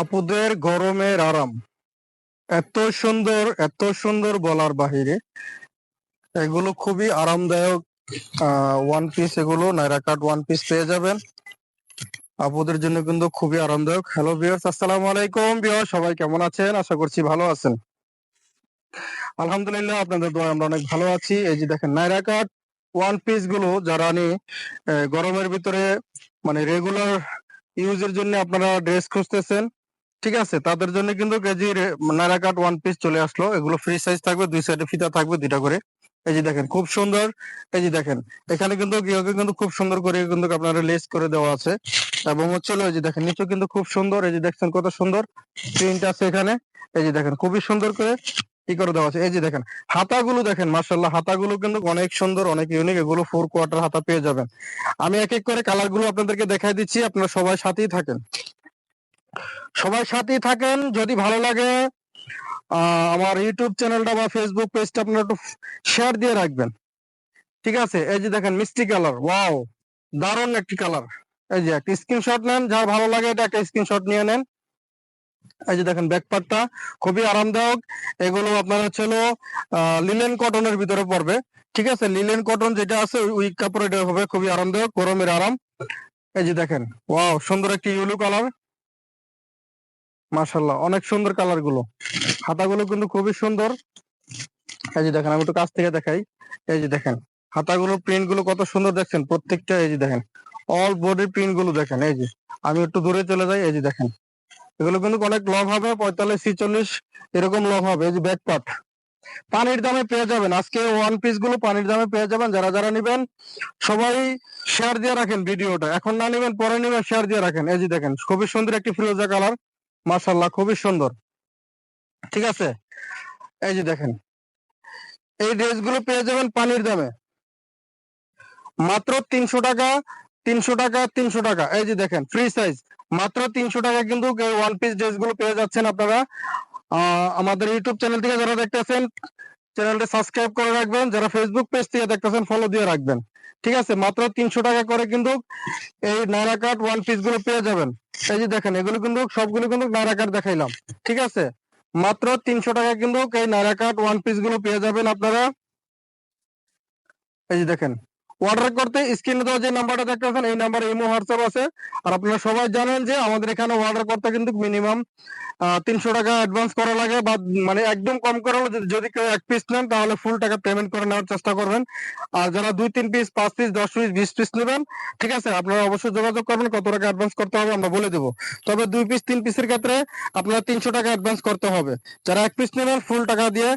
আপুদের গরমের আরাম। এত সুন্দর এত সুন্দর বলার বাহিরে। এগুলো খুবই আরামদায়ক ওয়ান পিস এগুলো নাইরা কাট ওয়ান পিস পেয়ে যাবেন। আপুদের জন্য কিন্তু খুবই আরামদায়ক। হ্যালো ভিউয়ার্স আসসালামু আলাইকুম। ভিউয়ার সবাই কেমন আছেন? আশা করছি ভালো আছেন। আলহামদুলিল্লাহ, আপনাদের দোয়া আমরা অনেক ভালো আছি। এই যে দেখেন নাইরা কাট ওয়ান পিসগুলো যারা নি গরমের ভিতরে মানে রেগুলার ইউজের জন্য আপনারা ড্রেস খুঁজতেছেন ঠিক আছে, তাদের জন্য কিন্তু কেজি নাইরা কাট ওয়ান পিস চলে আসলো। এগুলো ফ্রি সাইজ থাকবে, দুই সাইডে ফিতা থাকবে দুইটা করে। এই যে দেখেন, খুব সুন্দর। এই যে দেখেন, এখানে কিন্তু কিন্তু খুব সুন্দর করে কিন্তু আপনারা লেস করে দেওয়া আছে। এবং হচ্ছে এই যে দেখেন নিচে কিন্তু খুব সুন্দর। এই যে দেখছেন কত সুন্দর প্রিন্ট আছে এখানে। এই যে দেখেন, খুবই সুন্দর করে কি করে দেওয়া আছে। এই যে দেখেন, হাতাগুলো দেখেন মার্শাল্লাহ হাতাগুলো কিন্তু অনেক সুন্দর, অনেক ইউনিক এগুলো ফোর কোয়ার্টার হাতা পেয়ে যাবেন। আমি এক এক করে কালারগুলো আপনাদেরকে দেখাই দিচ্ছি, আপনারা সবাই সাথেই থাকেন। সবাই সাথেই থাকেন, যদি ভালো লাগে আমার ইউটিউব চ্যানেলটা বা ফেসবুক পেজটা আপনারা একটু শেয়ার দিয়ে রাখবেন। ঠিক আছে? এই যে দেখেন, মিষ্টি কালার। ওয়াও দারুণ একটি কালার। এই যে একটা স্ক্রিনশট নেন, যার ভালো লাগে এটা একটা স্ক্রিনশট নিয়ে নেন। এই যে দেখেন ব্যাকপার্টটা খুবই আরামদায়ক। এগুলো আপনার হচ্ছে হলো লিলেন কটনের ভিতরে পড়বে। ঠিক আছে? লিলেন কটন যেটা আছে উইক কাপড় এটা হবে, খুবই আরামদায়ক, গরমের আরাম। এই যে দেখেন ওয়াও সুন্দর একটি ইউলু কালার মাশাল্লাহ অনেক সুন্দর কালারগুলো। হাতাগুলো কিন্তু খুবই সুন্দর। এই যে দেখেন, আমি একটু কাছ থেকে দেখাই। এই যে দেখেন হাতাগুলো প্রিন্টগুলো কত সুন্দর দেখছেন, প্রত্যেকটা, এই যে দেখেন অল বডির প্রিন্টগুলো দেখেন, এই যে। আমি একটু দূরে চলে যাই, এই যে দেখেন। এগুলো কিন্তু অনেক লং হবে, পঁয়তাল্লিশ, ছিচল্লিশ, এরকম লং হবে, এই যে ব্যাক পার্ট পানির দামে পেয়ে যাবেন, আজকে ওয়ান পিসগুলো পানির দামে পেয়ে যাবেন, যারা যারা নিবেন, সবাই শেয়ার দিয়ে রাখেন ভিডিওটা এখন না নিবেন, পরে নিবেন শেয়ার দিয়ে রাখেন। এই যে দেখেন, খুবই সুন্দর একটি ফিরোজা কালার মাশাল্লাহ খুবই সুন্দর। ঠিক আছে? এই যে দেখেন, এই ড্রেসগুলো পেয়ে যাবেন পানির দামে। মাত্র তিনশো টাকা তিনশো টাকা তিনশো টাকা। এই যে দেখেন ফ্রি সাইজ মাত্র তিনশো টাকা কিন্তু ওয়ান পিস ড্রেসগুলো পেয়ে যাচ্ছেন আপনারা। আমাদের ইউটিউব চ্যানেল থেকে যারা দেখতেছেন চ্যানেলটা সাবস্ক্রাইব করে রাখবেন, যারা ফেসবুক পেজ থেকে দেখতেছেন ফলো দিয়ে রাখবেন। ঠিক আছে? মাত্র তিনশো টাকা করে কিন্তু এই নাইরা কাট ওয়ান পিসগুলো পেয়ে যাবেন। এই যে দেখেন, এগুলো কিন্তু, সবগুলো কিন্তু নাইরা কাট দেখাইলাম। ঠিক আছে? মাত্র তিনশো টাকা কিন্তু এই নাইরা কাট ওয়ান পিসগুলো পেয়ে যাবেন আপনারা। এই যে দেখেন অর্ডার করতে স্ক্রিনে দেওয়া যে নাম্বারটা দেখতেছেন এই নাম্বারে ইমো হোয়াটসঅ্যাপ আছে। আর আপনারা সবাই জানেন যে আমাদের এখানে অর্ডার করতে কিন্তু মিনিমাম তিনশো টাকা অ্যাডভান্স করা লাগে বা মানে একদম কম করে যদি কেউ এক পিস নেন, তাহলে ফুল টাকা পেমেন্ট করে নেওয়ার চেষ্টা করবেন। আর যারা দুই, তিন পিস পাঁচ পিস দশ পিস বিশ পিস নেবেন, ঠিক আছে? আপনারা অবশ্যই যোগাযোগ করবেন, কত টাকা অ্যাডভান্স করতে হবে আমরা বলে দেবো। তবে দুই পিস তিন পিসের ক্ষেত্রে আপনারা তিনশো টাকা অ্যাডভান্স করতে হবে। যারা এক পিস নেবেন ফুল টাকা দিয়ে